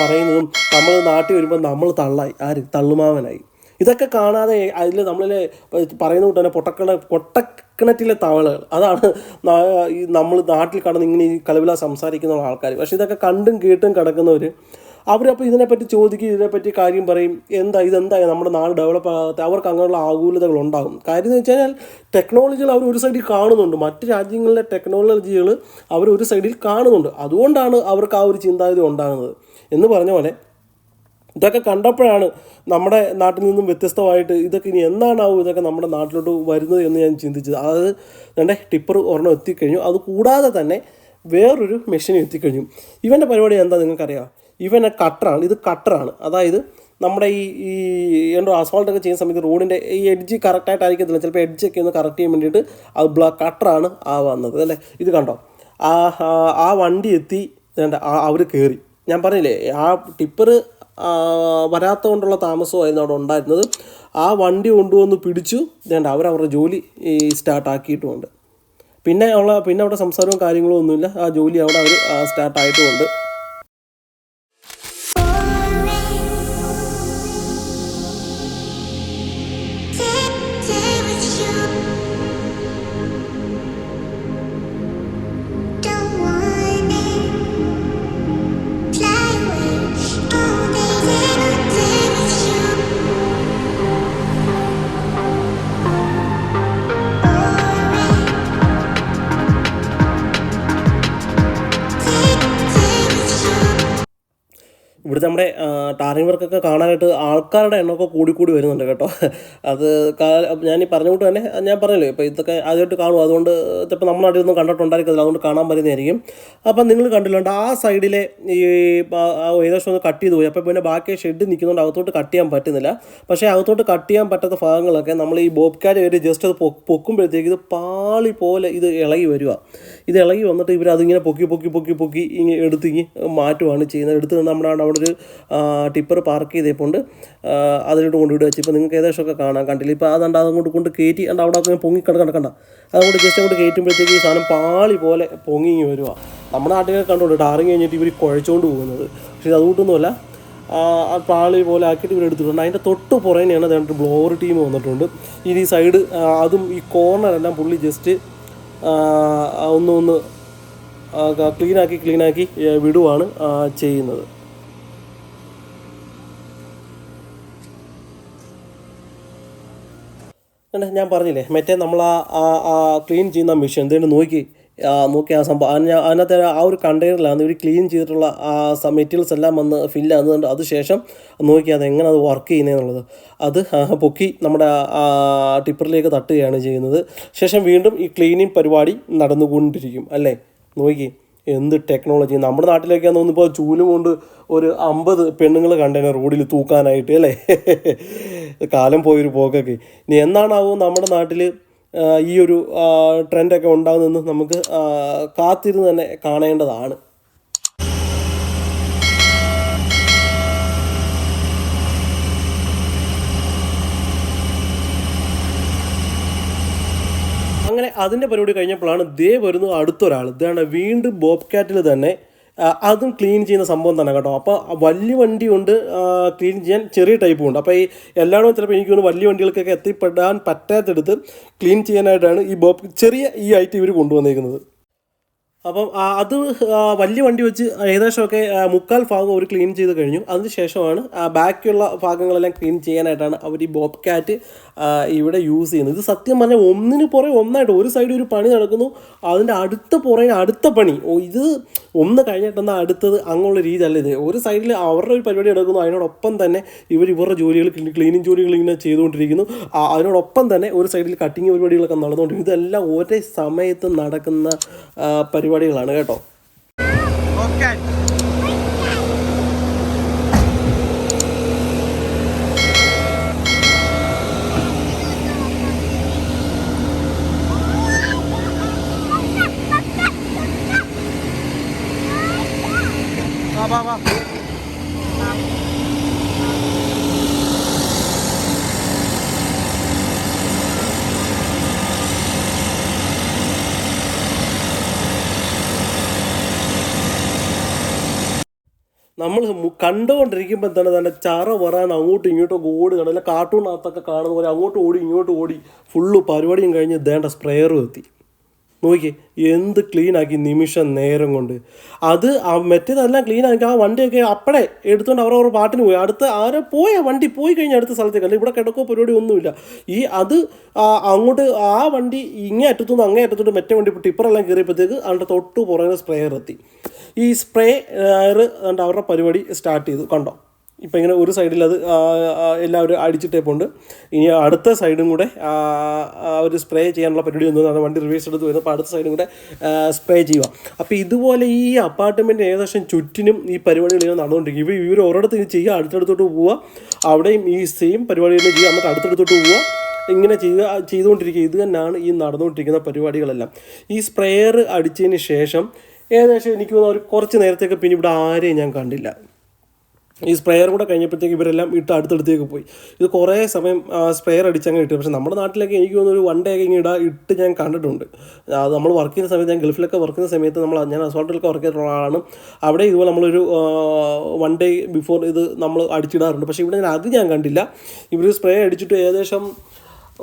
പറയുന്നതും നമ്മൾ നാട്ടിൽ വരുമ്പോൾ നമ്മൾ തള്ളായി. ആര്? തള്ളുമാവനായി. ഇതൊക്കെ കാണാതെ അതിൽ നമ്മളിലെ പറയുന്ന കൂട്ട് തന്നെ പൊട്ടക്കണ പൊട്ടക്കിണറ്റിലെ തവളകൾ. അതാണ് നമ്മൾ നാട്ടിൽ കടന്ന് ഇങ്ങനെ ഈ കലവില സംസാരിക്കുന്ന ആൾക്കാർ പക്ഷേ ഇതൊക്കെ കണ്ടും കേട്ടും കിടക്കുന്നവർ അവരപ്പോൾ ഇതിനെപ്പറ്റി ചോദിക്കും ഇതിനെപ്പറ്റി കാര്യം പറയും. എന്താ ഇതെന്താ നമ്മുടെ നാട് ഡെവലപ്പ് ആകാത്ത അവർക്ക് അങ്ങനെയുള്ള ആകുലതകൾ ഉണ്ടാകും. കാര്യം എന്ന് വെച്ച് കഴിഞ്ഞാൽ ടെക്നോളജികൾ അവർ ഒരു സൈഡിൽ കാണുന്നുണ്ട്. മറ്റ് രാജ്യങ്ങളിലെ ടെക്നോളജികൾ അവർ ഒരു സൈഡിൽ കാണുന്നുണ്ട്. അതുകൊണ്ടാണ് അവർക്ക് ആ ഒരു ചിന്താഗതി ഉണ്ടാകുന്നത്. എന്ന് പറഞ്ഞ പോലെ ഇതൊക്കെ കണ്ടപ്പോഴാണ് നമ്മുടെ നാട്ടിൽ നിന്നും വ്യത്യസ്തമായിട്ട് ഇതൊക്കെ ഇനി എന്നാണാവും ഇതൊക്കെ നമ്മുടെ നാട്ടിലോട്ട് വരുന്നത് എന്ന് ഞാൻ ചിന്തിച്ചത്. അതായത് എന്റെ ടിപ്പർ ഒരെണ്ണം എത്തിക്കഴിഞ്ഞു. അത് കൂടാതെ തന്നെ വേറൊരു മെഷീൻ എത്തിക്കഴിഞ്ഞു. ഇവന്റെ പരിപാടി എന്താ നിങ്ങൾക്കറിയാം ഇവൻ കട്ടറാണ് ഇത് കട്ടറാണ്. അതായത് നമ്മുടെ ഈ ഈ എന്തോ അസോൾട്ടൊക്കെ ചെയ്യുന്ന സമയത്ത് റോഡിന്റെ ഈ എഡ്ജ് കറക്റ്റായിട്ടായിരിക്കത്തില്ല ചിലപ്പോൾ എഡ്ജൊക്കെ ഒന്ന് കറക്റ്റ് ചെയ്യാൻ വേണ്ടിയിട്ട് അത് ബ്ലാ കട്ടറാണ് ആ വന്നത് അല്ലേ? ഇത് കണ്ടോ? ആ ആ- വണ്ടി എത്തി അവർ കയറി ഞാൻ പറഞ്ഞില്ലേ ആ ടിപ്പർ വരാത്ത കൊണ്ടുള്ള താമസമായിരുന്നു അവിടെ ഉണ്ടായിരുന്നത്. ആ വണ്ടി കൊണ്ടുവന്ന് പിടിച്ചു വേണ്ട അവരവരുടെ ജോലി ഈ സ്റ്റാർട്ടാക്കിയിട്ടുമുണ്ട് പിന്നെ ഉള്ള പിന്നെ അവിടെ സംസാരവും കാര്യങ്ങളും ഒന്നുമില്ല. ആ ജോലി അവിടെ അവർ സ്റ്റാർട്ടായിട്ടുമുണ്ട് ഇവിടുത്തെ നമ്മുടെ ടാറിംഗ് വർക്കൊക്കെ കാണാനായിട്ട് ആൾക്കാരുടെ എണ്ണമൊക്കെ കൂടി കൂടി വരുന്നുണ്ട് കേട്ടോ. അത് ഞാൻ ഈ പറഞ്ഞുകൊണ്ട് തന്നെ ഞാൻ പറഞ്ഞല്ലോ ഇപ്പോൾ ഇതൊക്കെ ആദ്യമായിട്ട് കാണും. അതുകൊണ്ട് ചിലപ്പോൾ നമ്മുടെ നാട്ടിലൊന്നും കണ്ടിട്ടുണ്ടായിരിക്കും അതുകൊണ്ട് കാണാൻ പറ്റുന്നതായിരിക്കും. അപ്പം നിങ്ങൾ കണ്ടില്ലാണ്ട് ആ സൈഡിലെ ഈ ഏകദേശം ഒന്ന് കട്ട് ചെയ്ത് പോയി. അപ്പോൾ പിന്നെ ബാക്കി ഷെഡ് നിൽക്കുന്നതുകൊണ്ട് അകത്തോട്ട് കട്ട് ചെയ്യാൻ പറ്റുന്നില്ല. പക്ഷേ അകത്തോട്ട് കട്ട് ചെയ്യാൻ പറ്റാത്ത ഭാഗങ്ങളൊക്കെ നമ്മൾ ഈ ബോബ് കാറ്റ് ജസ്റ്റ് അത് പൊക്കുമ്പോഴത്തേക്ക് ഇത് പാളി പോലെ ഇത് ഇളകി വരിക. ഇത് ഇളകി വന്നിട്ട് ഇവർ അതിങ്ങനെ പൊക്കി പൊക്കി പൊക്കി പൊക്കി ഇങ്ങനെ എടുത്ത് ഇങ്ങനെ മാറ്റുവാണ് ചെയ്യുന്നത്. എടുത്ത് നമ്മളാണ് അവിടെ ഒരു ടിപ്പർ പാർക്ക് ചെയ്തേപ്പോണ്ട്. അതിലോട്ട് കൊണ്ടുവിട്ട് വെച്ച്. ഇപ്പോൾ നിങ്ങൾക്ക് ഏകദേശമൊക്കെ കാണാൻ കണ്ടില്ല? ഇപ്പോൾ അതുകൊണ്ട് അതങ്ങോട്ട് കൊണ്ട് കയറ്റി അണ്ട് അവിടെ അങ്ങനെ പൊങ്ങി കിടക്കണ്ട കണ്ട. അതുകൊണ്ട് ജസ്റ്റ് അങ്ങോട്ട് കയറ്റുമ്പോഴത്തേക്ക് ഈ സാധനം പാളി പോലെ പൊങ്ങി വരുക നമ്മുടെ നാട്ടിലൊക്കെ കണ്ടുകൊണ്ട് ടാറിങ് കഴിഞ്ഞിട്ട് ഇവർ കുഴച്ചുകൊണ്ട് പോകുന്നത്. പക്ഷേ അതുകൊണ്ടൊന്നുമല്ല ആ പാളി പോലെ ആക്കിയിട്ട് ഇവർ എടുത്തിട്ടുണ്ട്. അതിന്റെ തൊട്ട് പുറേനെയാണ് അതുകൊണ്ട് ബ്ലോവർ ടീം വന്നിട്ടുണ്ട്. ഇനി സൈഡ് അതും ഈ കോർണറെല്ലാം പുള്ളി ജസ്റ്റ് ഒന്ന് ഒന്ന് ക്ലീനാക്കി ക്ലീനാക്കി വിടുവാണ് ചെയ്യുന്നത്. ഞാൻ പറഞ്ഞില്ലേ മറ്റേ നമ്മൾ ആ ക്ലീൻ ചെയ്യുന്ന മെഷീൻ എന്തെങ്കിലും നോക്കി നോക്കി ആ സംഭവം. അതിന് അതിനകത്ത് ആ ഒരു കണ്ടെയ്നറിലാണ് ഇവർ ക്ലീൻ ചെയ്തിട്ടുള്ള ആ മെറ്റീരിയൽസ് എല്ലാം വന്ന് ഫില്ല് ആകുന്നുണ്ട് അത് ശേഷം നോക്കി അത് എങ്ങനെ അത് വർക്ക് ചെയ്യുന്നതെന്നുള്ളത് അത് പൊക്കി നമ്മുടെ ടിപ്പറിലേക്ക് തട്ടുകയാണ് ചെയ്യുന്നത്. ശേഷം വീണ്ടും ഈ ക്ലീനിങ് പരിപാടി നടന്നുകൊണ്ടിരിക്കും അല്ലേ? നോക്കി എന്ത് ടെക്നോളജി നമ്മുടെ നാട്ടിലേക്ക് തോന്നുമ്പോൾ ചൂലും കൊണ്ട് ഒരു അമ്പത് പെണ്ണുങ്ങൾ കണ്ടേനെ റോഡിൽ തൂക്കാനായിട്ട് അല്ലേ? കാലം പോയൊരു പോക്കൊക്കെ. ഇനി എന്നാണാവും നമ്മുടെ നാട്ടിൽ ഈ ഒരു ട്രെൻഡൊക്കെ ഉണ്ടാകുന്നതെന്ന് നമുക്ക് കാത്തിരുന്ന് തന്നെ കാണേണ്ടതാണ്. അങ്ങനെ അതിന്റെ പരിപാടി കഴിഞ്ഞപ്പോഴാണ് ദേ വരുന്നു അടുത്തൊരാൾ. ഇതാണ് വീണ്ടും ബോബ് കാറ്റിൽ തന്നെ അതും ക്ലീൻ ചെയ്യുന്ന സംഭവം തന്നെ കേട്ടോ. അപ്പോൾ വലിയ വണ്ടി കൊണ്ട് ക്ലീൻ ചെയ്യാൻ ചെറിയ ടൈപ്പും ഉണ്ട്. അപ്പോൾ ഈ എല്ലായിടവും ചിലപ്പോൾ എനിക്ക് തോന്നുന്നു വലിയ വണ്ടികൾക്കൊക്കെ എത്തിപ്പെടാൻ പറ്റാത്തടുത്ത് ക്ലീൻ ചെയ്യാനായിട്ടാണ് ഈ ബോബ് ചെറിയ ഈ ഐറ്റം ഇവർ കൊണ്ടുവന്നേക്കുന്നത്. അപ്പം അത് വലിയ വണ്ടി വെച്ച് ഏകദേശമൊക്കെ മുക്കാൽ ഭാഗം അവർ ക്ലീൻ ചെയ്ത് കഴിഞ്ഞു. അതിന് ശേഷമാണ് ബാക്കിയുള്ള ഭാഗങ്ങളെല്ലാം ക്ലീൻ ചെയ്യാനായിട്ടാണ് അവർ ഈ ബോബ് കാറ്റ് ഇവിടെ യൂസ് ചെയ്യുന്നത്. ഇത് സത്യം പറഞ്ഞാൽ ഒന്നിന് പുറകെ ഒന്നായിട്ട് ഒരു സൈഡ് ഒരു പണി നടക്കുന്നു. അതിന്റെ അടുത്ത പുറകെ അടുത്ത പണി. ഇത് ഒന്ന് കഴിഞ്ഞിട്ടെന്നാൽ അടുത്തത് അങ്ങനെയുള്ള രീതി അല്ല ഇത്. ഒരു സൈഡിൽ അവരുടെ ഒരു പരിപാടി നടക്കുന്നു. അതിനോടൊപ്പം തന്നെ ഇവർ ഇവരുടെ ജോലികൾ ക്ലീനിങ് ജോലികൾ ഇങ്ങനെ ചെയ്തുകൊണ്ടിരിക്കുന്നു. അതിനോടൊപ്പം തന്നെ ഒരു സൈഡിൽ കട്ടിങ് പരിപാടികളൊക്കെ നടന്നുകൊണ്ടിരിക്കുന്നു. ഇതെല്ലാം ഒരേ സമയത്ത് നടക്കുന്ന ആ, പരിപാടികളാണ് കേട്ടോ. നമ്മൾ കണ്ടുകൊണ്ടിരിക്കുമ്പോൾ എന്താണ് തന്നെ ചറ പറയാൻ അങ്ങോട്ടും ഇങ്ങോട്ടും ഓടി കാർട്ടൂൺ കാർട്ടൂണിനകത്തൊക്കെ കാണുന്ന പോലെ അങ്ങോട്ടും ഓടി ഇങ്ങോട്ടും ഓടി ഫുള്ള് പരിപാടിയും കഴിഞ്ഞ് ദേണ്ട സ്പ്രെയറും എത്തി. നോക്കി എന്ത് ക്ലീൻ ആക്കി നിമിഷം നേരം കൊണ്ട്. അത് ആ മറ്റേതെല്ലാം ക്ലീൻ ആക്കി ആ വണ്ടിയൊക്കെ അപ്പടെ എടുത്തുകൊണ്ട് അവർ അവർ പാട്ടിന് പോയി. അടുത്ത ആരെ പോയ വണ്ടി പോയി കഴിഞ്ഞ അടുത്ത സ്ഥലത്തേക്ക്. അല്ല ഇവിടെ കിടക്കോ പരിപാടി ഒന്നുമില്ല. ഈ അത് അങ്ങോട്ട് ആ വണ്ടി ഇങ്ങേ അറ്റത്തുനിന്ന് അങ്ങേ അറ്റത്തോട്ട് മറ്റേ വണ്ടി ടിപ്പറെല്ലാം കയറിയപ്പോഴത്തേക്ക് അതിന്റെ തൊട്ട് പുറകെ സ്പ്രേയർ എത്തി. ഈ സ്പ്രേ അവരുടെ പരിപാടി സ്റ്റാർട്ട് ചെയ്തു. കണ്ടോ? ഇപ്പം ഇങ്ങനെ ഒരു സൈഡിൽ അത് എല്ലാവരും അടിച്ചിട്ടേപ്പുണ്ട് ഇനി അടുത്ത സൈഡും കൂടെ ഒരു സ്പ്രേ ചെയ്യാനുള്ള പരിപാടി ഒന്നും വണ്ടി റിവേഴ്സ് എടുത്ത് വരുമ്പോൾ അടുത്ത സൈഡും കൂടെ സ്പ്രേ ചെയ്യുക. അപ്പോൾ ഇതുപോലെ ഈ അപ്പാർട്ട്മെന്റ് ഏകദേശം ചുറ്റിനും ഈ പരിപാടികൾ ഇങ്ങനെ നടന്നുകൊണ്ടിരിക്കും. ഇപ്പോൾ ഇവർ ഒരിടത്ത് ഇത് ചെയ്യുക അടുത്തടുത്തോട്ട് പോവുക. അവിടെയും ഈ സെയിം പരിപാടികൾ ചെയ്യുക എന്നിട്ട് അടുത്തടുത്തോട്ട് പോവുക. ഇങ്ങനെ ചെയ്യുക ചെയ്തുകൊണ്ടിരിക്കുക. ഇത് തന്നെയാണ് ഈ നടന്നുകൊണ്ടിരിക്കുന്ന പരിപാടികളെല്ലാം. ഈ സ്പ്രെയർ അടിച്ചതിന് ശേഷം ഏകദേശം എനിക്ക് തോന്നുന്നു ഒരു കുറച്ച് നേരത്തേക്ക് പിന്നെ ഇവിടെ ആരെയും ഞാൻ കണ്ടില്ല. ഈ സ്പ്രെയർ കൂടെ കഴിഞ്ഞപ്പോഴത്തേക്ക് ഇവരെല്ലാം ഇട്ട് അടുത്തടുത്തേക്ക് പോയി. ഇത് കുറേ സമയം സ്പ്രെയർ അടിച്ചങ്ങ് ഇട്ടു. പക്ഷേ നമ്മുടെ നാട്ടിലൊക്കെ എനിക്ക് തോന്നുന്നു ഒരു വൺ ഡേ ഒക്കെ ഇടാ ഇട്ട് ഞാൻ കണ്ടിട്ടുണ്ട്. അത് നമ്മൾ വർക്ക് ചെയ്യുന്ന സമയത്ത് ഞാൻ ഗൾഫിലൊക്കെ വർക്ക് ചെയ്യുന്ന സമയത്ത് നമ്മൾ ഞാൻ അസോൾട്ടിലൊക്കെ വർക്ക് ചെയ്തിട്ടുള്ള ആളാണ്. അവിടെ ഇതുപോലെ നമ്മളൊരു വൺ ഡേ ബിഫോർ ഇത് നമ്മൾ അടിച്ചിടാറുണ്ട്. പക്ഷേ ഇവിടെ ഞാൻ അത് ഞാൻ കണ്ടില്ല. ഇവർ സ്പ്രേ അടിച്ചിട്ട് ഏകദേശം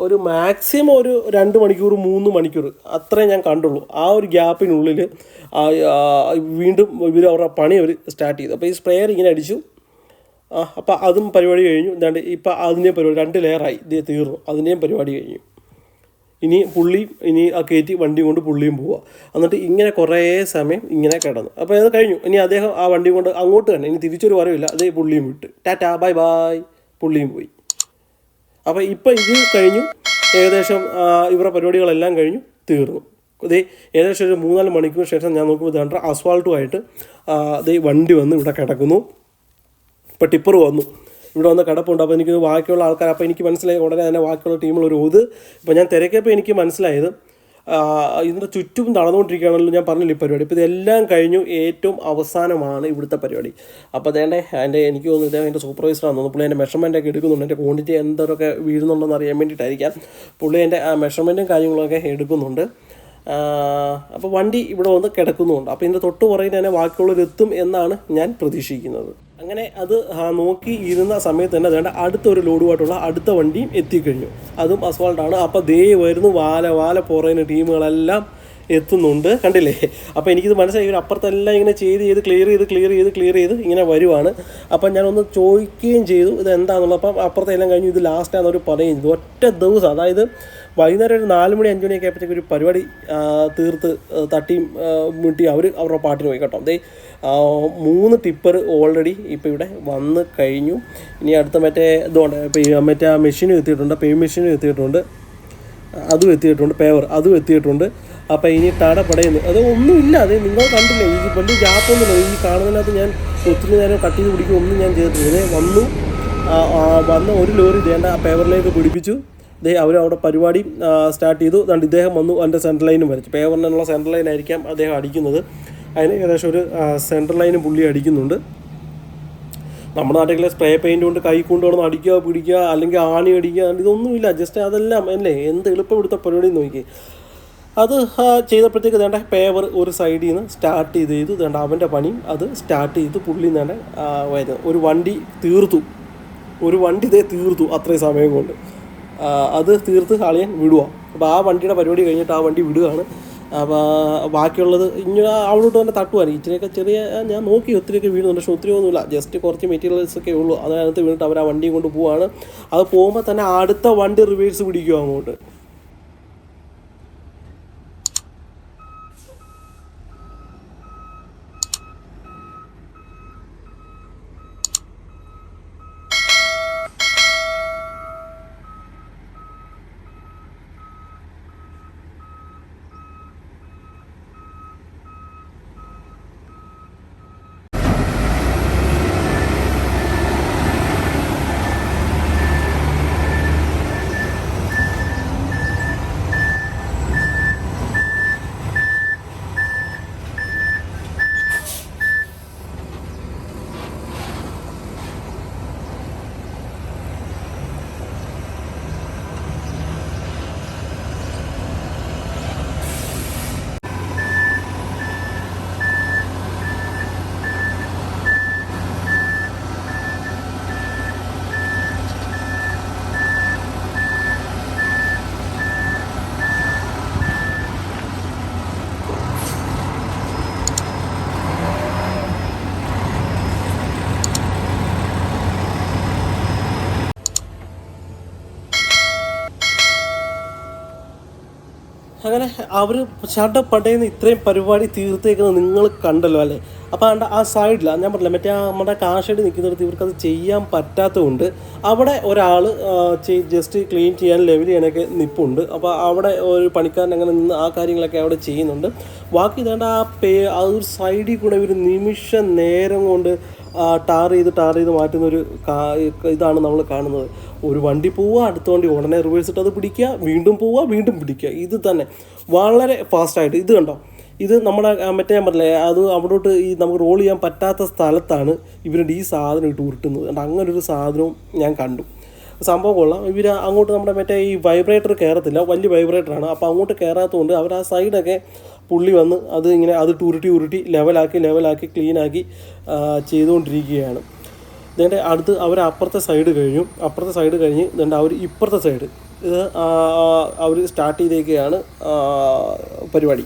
ഒരു മാക്സിമം ഒരു രണ്ട് മണിക്കൂർ മൂന്ന് മണിക്കൂർ അത്രേ ഞാൻ കണ്ടുള്ളൂ. ആ ഒരു ഗ്യാപ്പിനുള്ളിൽ വീണ്ടും ഇവർ അവരുടെ പണി അവർ സ്റ്റാർട്ട് ചെയ്തു. അപ്പോൾ ഈ സ്പ്രേയർ ഇങ്ങനെ അടിച്ചു. അപ്പോൾ അതും പരിപാടി കഴിഞ്ഞു. എന്താണ്ട് ഇപ്പം അതിന്റെയും പരിപാടി രണ്ട് ലെയറായി. ഇത് തീർന്നു. അതിന്റെയും പരിപാടി കഴിഞ്ഞു. ഇനി പുള്ളി ഇനി ആ കയറ്റി വണ്ടി കൊണ്ട് പുള്ളിയും പോവുക എന്നിട്ട് ഇങ്ങനെ കുറേ സമയം ഇങ്ങനെ കിടന്നു. അപ്പോൾ അത് കഴിഞ്ഞു. ഇനി അദ്ദേഹം ആ വണ്ടി കൊണ്ട് അങ്ങോട്ട് തന്നെ ഇനി തിരിച്ചൊരു വരവില്ല. അതേ പുള്ളിയും വിട്ട്. Tata bye bye. പുള്ളിയും പോയി. അപ്പോൾ ഇപ്പം ഇത് കഴിഞ്ഞു. ഏകദേശം ഇവരുടെ പരിപാടികളെല്ലാം കഴിഞ്ഞു. തീർന്നു. ഇതേ ഏകദേശം ഒരു മൂന്നാൽ മണിക്കൂർ ശേഷം ഞാൻ നോക്കുമ്പോൾ ഇതാണ്ട് അസ്വാൾട്ടുമായിട്ട് അതേ വണ്ടി വന്ന് ഇവിടെ കിടക്കുന്നു. ഇപ്പോൾ ടിപ്പർ വന്നു. ഇവിടെ വന്ന് കിടപ്പുണ്ട്. അപ്പോൾ എനിക്ക് ബാക്കിയുള്ള ആൾക്കാർ അപ്പോൾ എനിക്ക് മനസ്സിലായി ഉടനെ തന്നെ ബാക്കിയുള്ള ടീമുള്ളൊരു ഊത് ഇപ്പോൾ ഞാൻ തിരക്കിയപ്പോൾ എനിക്ക് മനസ്സിലായത് ആ, ഇതിന്റെ ചുറ്റും നടന്നുകൊണ്ടിരിക്കുകയാണല്ലോ ഞാൻ പറഞ്ഞില്ല ഈ പരിപാടി. ഇപ്പോൾ ഇതെല്ലാം കഴിഞ്ഞു. ഏറ്റവും അവസാനമാണ് ഇവിടുത്തെ പരിപാടി. അപ്പോൾ അതേണ്ടേ എന്റെ എനിക്ക് തോന്നുന്നു ഇദ്ദേഹം എന്റെ സൂപ്പർവൈസറാണ് തോന്നുന്നു. പുള്ളി എന്റെ മെഷർമെന്റ് ഒക്കെ എടുക്കുന്നുണ്ട്. എന്റെ ക്വാണ്ടിറ്റി എന്തൊക്കെ വീഴുന്നുണ്ടെന്ന് അറിയാൻ വേണ്ടിയിട്ടായിരിക്കാം. പുള്ളി എന്റെ മെഷർമെന്റും കാര്യങ്ങളൊക്കെ എടുക്കുന്നുണ്ട്. അപ്പോൾ വണ്ടി ഇവിടെ വന്ന് കിടക്കുന്നുമുണ്ട് അപ്പോൾ ഇതിന്റെ തൊട്ട് പുറകിൽ തന്നെ ബാക്കിയുള്ളവരെത്തും എന്നാണ് ഞാൻ പ്രതീക്ഷിക്കുന്നത്. അങ്ങനെ അത് നോക്കി ഇരുന്ന സമയത്ത് തന്നെ വേണ്ട അടുത്തൊരു ലോഡുമായിട്ടുള്ള അടുത്ത വണ്ടിയും എത്തിക്കഴിഞ്ഞു. അതും അസ്വാൾട്ടാണ് അപ്പോൾ ദേ വരുന്നു വാല വാല പുറയുന്ന ടീമുകളെല്ലാം എത്തുന്നുണ്ട്. കണ്ടില്ലേ? അപ്പോൾ എനിക്കിത് മനസ്സിലായി. ഇവർ അപ്പുറത്തെല്ലാം ഇങ്ങനെ ചെയ്ത് ചെയ്ത് ക്ലിയർ ചെയ്ത് ക്ലിയർ ചെയ്ത് ക്ലിയർ ചെയ്ത് ഇങ്ങനെ വരുവാണ്. അപ്പം ഞാനൊന്ന് ചോദിക്കുകയും ചെയ്തു ഇത് എന്താണെന്നുള്ളത് അപ്പം അപ്പുറത്തെ എല്ലാം കഴിഞ്ഞു. ഇത് ലാസ്റ്റാണെന്ന് അവർ പറയും ചെയ്തു ഒറ്റ ദിവസം അതായത് വൈകുന്നേരം ഒരു നാല് മണി അഞ്ച് മണിയൊക്കെ ആയപ്പോഴത്തേക്ക് ഒരു പരിപാടി തീർത്ത് തട്ടിയും മുട്ടിയും അവർ അവരുടെ പാട്ടിന് പോയി കേട്ടോ. അതേ മൂന്ന് ടിപ്പർ ഓൾറെഡി ഇപ്പോൾ ഇവിടെ വന്ന് കഴിഞ്ഞു. ഇനി അടുത്ത മറ്റേ ഇതുകൊണ്ട് മറ്റേ ആ മെഷീനും എത്തിയിട്ടുണ്ട് പേ മെഷീനും എത്തിയിട്ടുണ്ട്. അതും എത്തിയിട്ടുണ്ട് പേവർ അതും എത്തിയിട്ടുണ്ട്. അപ്പോൾ ഇനി പടയുന്നു അത് ഒന്നുമില്ല അത് നിങ്ങൾ കണ്ടില്ല ഈ വലിയ ഗ്യാപ്പൊന്നുമില്ല ഈ കാണുന്നതിനകത്ത് ഞാൻ ഒത്തിരി നേരം കട്ട് ചെയ്ത് പിടിക്കും ഒന്നും ഞാൻ ചെയ്തിട്ടില്ല. ഇതേ വന്നു വന്ന ഒരു ലോറി വേണ്ട ആ പേവറിലേക്ക് പിടിപ്പിച്ചു. ദേ അവർ അവിടെ പരിപാടി സ്റ്റാർട്ട് ചെയ്തു. അതുകൊണ്ട് ഇദ്ദേഹം വന്നു അതിന്റെ സെൻട്രൽ ലൈനും വരച്ചു. പേവറിനുള്ള സെൻട്രൽ ലൈനായിരിക്കാം അദ്ദേഹം അടിക്കുന്നത്. അതിന് ഏകദേശം ഒരു സെൻട്രൽ ലൈനും പുള്ളി അടിക്കുന്നുണ്ട്. നമ്മുടെ നാട്ടിലെ സ്പ്രേ പെയിന്റ് കൊണ്ട് കൈ കൊണ്ടുവന്ന് അടിക്കുക പിടിക്കുക അല്ലെങ്കിൽ ആണി അടിക്കുക ഇതൊന്നുമില്ല. ജസ്റ്റ് അതെല്ലാം അല്ലേ? എന്ത് എളുപ്പം എടുത്ത പരിപാടി നോക്കി അത് ചെയ്തപ്പോഴത്തേക്ക് വേണ്ട പേവർ ഒരു സൈഡിൽ നിന്ന് സ്റ്റാർട്ട് ചെയ്ത് ചെയ്തു. വേണ്ട അവന്റെ പണി അത് സ്റ്റാർട്ട് ചെയ്ത് പുള്ളി തന്നെ വരുന്നത് ഒരു വണ്ടി തീർത്തു. ഒരു വണ്ടി ഇതേ തീർത്തു അത്രയും സമയം കൊണ്ട്. അത് തീർത്ത് കളിയാൻ വിടുക അപ്പോൾ ആ വണ്ടിയുടെ പരിപാടി കഴിഞ്ഞിട്ട് ആ വണ്ടി വിടുകയാണ്. അപ്പോൾ ബാക്കിയുള്ളത് ഇനി അവിടോട്ട് തന്നെ തട്ടുവാണ് ഇച്ചിരിയൊക്കെ ചെറിയ ഞാൻ നോക്കി ഒത്തിരിയൊക്കെ വീഴുന്നുണ്ട് പക്ഷെ ഒത്തിരി ഒന്നുമില്ല. ജസ്റ്റ് കുറച്ച് മെറ്റീരിയൽസ് ഒക്കെ ഉള്ളൂ. അതിനകത്ത് വീണിട്ട് അവർ ആ വണ്ടിയും കൊണ്ട് പോവാണ്. അത് പോകുമ്പോൾ തന്നെ അടുത്ത വണ്ടി റിവേഴ്സ് പിടിക്കുക അങ്ങോട്ട്. അങ്ങനെ അവർ ചടപ്പടയുന്ന ഇത്രയും പരിപാടി തീർത്തേക്കുന്നത് നിങ്ങൾ കണ്ടല്ലോ അല്ലേ? അപ്പോൾ ആണ്ട് ആ സൈഡിൽ ഞാൻ പറഞ്ഞില്ല മറ്റേ ആ നമ്മുടെ കാശടി നിൽക്കുന്നിടത്ത് ഇവർക്കത് ചെയ്യാൻ പറ്റാത്തതുകൊണ്ട് അവിടെ ഒരാൾ ജസ്റ്റ് ക്ലീൻ ചെയ്യാൻ ലെവൽ ചെയ്യാനൊക്കെ നിപ്പുണ്ട്. അപ്പോൾ അവിടെ ഒരു പണിക്കാരൻ അങ്ങനെ നിന്ന് ആ കാര്യങ്ങളൊക്കെ അവിടെ ചെയ്യുന്നുണ്ട്. ബാക്കി ഇതാണ്ട് ആ പേ ആ ഒരു സൈഡിൽ കൂടെ ഒരു നിമിഷ നേരം കൊണ്ട് ടാർ ചെയ്ത് ടാർ ചെയ്ത് മാറ്റുന്ന ഒരു ഇതാണ് നമ്മൾ കാണുന്നത്. ഒരു വണ്ടി പോവുക അടുത്ത വണ്ടി ഉടനെ റിവേഴ്സ് ഇട്ട് അത് പിടിക്കുക വീണ്ടും പോവുക വീണ്ടും പിടിക്കുക. ഇത് തന്നെ. വളരെ ഫാസ്റ്റായിട്ട് ഇത് കണ്ടോ? ഇത് നമ്മുടെ മറ്റേ ഞാൻ പറഞ്ഞില്ലേ അത് അവിടോട്ട് ഈ നമുക്ക് റോൾ ചെയ്യാൻ പറ്റാത്ത സ്ഥലത്താണ് ഇവരുടെ ഈ സാധനം ഇട്ട് ഉരുട്ടുന്നത്. കണ്ടോ? അങ്ങനൊരു സാധനവും ഞാൻ കണ്ടു. സംഭവം കൊള്ളാം. ഇവർ അങ്ങോട്ട് നമ്മുടെ മറ്റേ ഈ വൈബ്രേറ്റർ കയറത്തില്ല. വലിയ വൈബ്രേറ്ററാണ് അപ്പോൾ അങ്ങോട്ട് കയറാത്തതുകൊണ്ട് അവർ ആ സൈഡൊക്കെ പുള്ളി വന്ന് അത് ഇങ്ങനെ അത് ഉരുട്ടി ഉരുട്ടി ലെവലാക്കി ലെവലാക്കി ക്ലീനാക്കി ചെയ്തുകൊണ്ടിരിക്കുകയാണ്. ഇതിന്റെ അടുത്ത് അവർ അപ്പുറത്തെ സൈഡ് കഴിഞ്ഞു. അപ്പുറത്തെ സൈഡ് കഴിഞ്ഞ് ഇതിന്റെ അവർ ഇപ്പുറത്തെ സൈഡ് ഇത് അവർ സ്റ്റാർട്ട് ചെയ്തേക്കുകയാണ് പരിപാടി.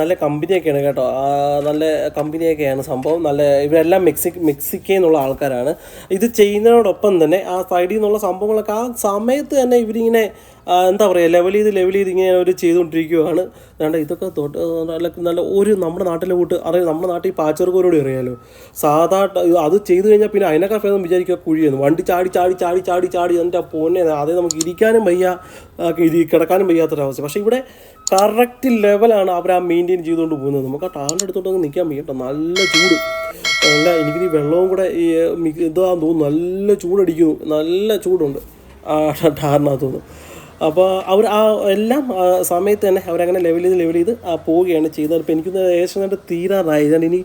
നല്ല കമ്പനിയൊക്കെയാണ് കേട്ടോ. നല്ല കമ്പനിയൊക്കെയാണ് സംഭവം. നല്ല ഇവരെല്ലാം മെക്സി മെക്സിക്കയിൽ നിന്നുള്ള ആൾക്കാരാണ്. ഇത് ചെയ്യുന്നതിനോടൊപ്പം തന്നെ ആ സൈഡിൽ നിന്നുള്ള സംഭവങ്ങളൊക്കെ ആ സമയത്ത് തന്നെ ഇവരിങ്ങനെ എന്താ പറയുക ലെവൽ ചെയ്ത് ലെവൽ ചെയ്ത് ഇങ്ങനെ അവർ ചെയ്തുകൊണ്ടിരിക്കുകയാണ് അതുകൊണ്ട് ഇതൊക്കെ തൊട്ട് നല്ല നല്ല ഒരു നമ്മുടെ നാട്ടിലെ കൂട്ട് അറിയാം നമ്മുടെ നാട്ടിൽ പാച്ചർക്കോരോട് അറിയാലോ സാധാ അത് ചെയ്ത് കഴിഞ്ഞാൽ പിന്നെ അതിനൊക്കെ ഭേദം വിചാരിക്കുക കുഴിയെന്ന്. വണ്ടി ചാടി ചാടി ചാടി ചാടി ചാടി എന്റെ പോന്നെ അതേ നമുക്ക് ഇരിക്കാനും വയ്യ ഇരി കിടക്കാനും വയ്യാത്തൊരവസ്ഥ. പക്ഷേ ഇവിടെ കറക്റ്റ് ലെവലാണ് അവർ ആ മെയിന്റെയിൻ ചെയ്തുകൊണ്ട് പോകുന്നത്. നമുക്ക് ആ ടാറിന്റെ അടുത്തോട്ട് നിൽക്കാൻ വയ്യ കേട്ടോ. നല്ല ചൂട്. നല്ല എനിക്ക് ഈ വെള്ളവും കൂടെ ഈ ഇതാന്ന് തോന്നുന്നു. നല്ല ചൂടടിക്കുന്നു. നല്ല ചൂടുണ്ട്. ആ ടാറിനകത്തുനിന്ന് അപ്പോൾ അവർ ആ എല്ലാം സമയത്ത് തന്നെ അവരങ്ങനെ ലെവൽ ചെയ്ത് ലെവൽ ചെയ്ത് ആ പോവുകയാണ് ചെയ്യുന്നത് അപ്പോൾ എനിക്കൊന്ന് ഏകദേശം കണ്ട് തീരാറായി. ഞാൻ ഇനി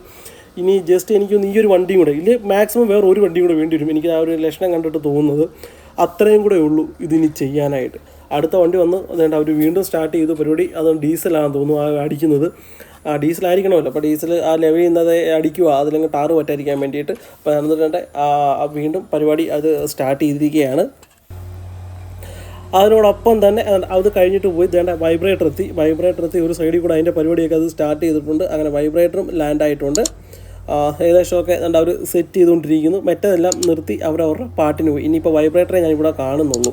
ഇനി ജസ്റ്റ് എനിക്കൊന്ന് ഈ ഒരു വണ്ടിയും കൂടെ ഇല്ല മാക്സിമം വേറെ ഒരു വണ്ടിയും കൂടെ വേണ്ടി വരും. എനിക്ക് ആ ഒരു ലക്ഷണം കണ്ടിട്ട് തോന്നുന്നത് അത്രയും കൂടെ ഉള്ളൂ ഇതിനി ചെയ്യാനായിട്ട്. അടുത്ത വണ്ടി വന്ന് അതുകൊണ്ട് അവർ വീണ്ടും സ്റ്റാർട്ട് ചെയ്തു പരിപാടി. അത് ഡീസലാണെന്ന് തോന്നുന്നു അടിക്കുന്നത്. ആ ഡീസലായിരിക്കണമല്ലോ. അപ്പോൾ ഡീസൽ ആ ലെവൽ ചെയ്യുന്നത് അടിക്കുക അതിലങ്ങ് ടാറ് പറ്റാതിരിക്കാൻ വേണ്ടിയിട്ട്. അപ്പോൾ എന്നിട്ട് വീണ്ടും പരിപാടി അത് സ്റ്റാർട്ട് ചെയ്തിരിക്കുകയാണ്. അതിനോടൊപ്പം തന്നെ അത് കഴിഞ്ഞിട്ട് പോയി വേണ്ട വൈബ്രേറ്റർ എത്തി. വൈബ്രേറ്റർ എത്തി ഒരു സൈഡിൽ കൂടെ അതിന്റെ പരിപാടിയൊക്കെ അത് സ്റ്റാർട്ട് ചെയ്തിട്ടുണ്ട്. അങ്ങനെ വൈബ്രേറ്ററും ലാൻഡ് ആയിട്ടുണ്ട്. ഏകദേശമൊക്കെ എന്താ അവർ സെറ്റ് ചെയ്തുകൊണ്ടിരിക്കുന്നു. മറ്റേതെല്ലാം നിർത്തി അവരവരുടെ പാട്ടിന് പോയി. ഇനിയിപ്പോൾ വൈബ്രേറ്ററെ ഞാനിവിടെ കാണുന്നുള്ളൂ.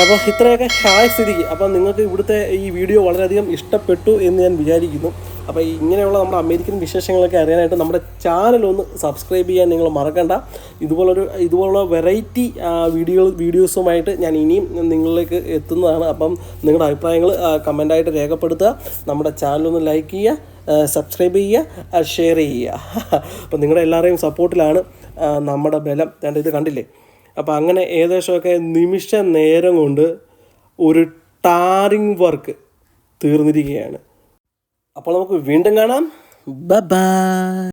അപ്പോൾ ഇത്രയൊക്കെ ഹായ സ്ഥിതിക്ക്. അപ്പം നിങ്ങൾക്ക് ഇവിടുത്തെ ഈ വീഡിയോ വളരെയധികം ഇഷ്ടപ്പെട്ടു എന്ന് ഞാൻ വിചാരിക്കുന്നു. അപ്പോൾ ഇങ്ങനെയുള്ള നമ്മുടെ അമേരിക്കൻ വിശേഷങ്ങളൊക്കെ അറിയാനായിട്ട് നമ്മുടെ ചാനൽ ഒന്ന് സബ്സ്ക്രൈബ് ചെയ്യാൻ നിങ്ങൾ മറക്കണ്ട. ഇതുപോലൊരു ഇതുപോലുള്ള വെറൈറ്റി വീഡിയോ വീഡിയോസുമായിട്ട് ഞാൻ ഇനിയും നിങ്ങളിലേക്ക് എത്തുന്നതാണ്. അപ്പം നിങ്ങളുടെ അഭിപ്രായങ്ങൾ കമന്റായിട്ട് രേഖപ്പെടുത്തുക. നമ്മുടെ ചാനൽ ഒന്ന് ലൈക്ക് ചെയ്യുക സബ്സ്ക്രൈബ് ചെയ്യുക ഷെയർ ചെയ്യുക. അപ്പം നിങ്ങളുടെ എല്ലാവരെയും സപ്പോർട്ടിലാണ് നമ്മുടെ ബലം. ഞാൻ ഇത് കണ്ടില്ലേ? അപ്പോൾ അങ്ങനെ ഏകദേശമൊക്കെ നിമിഷ നേരം കൊണ്ട് ഒരു ടാറിങ് വർക്ക് തീർന്നിരിക്കുകയാണ്. അപ്പോൾ നമുക്ക് വീണ്ടും കാണാം. ബൈ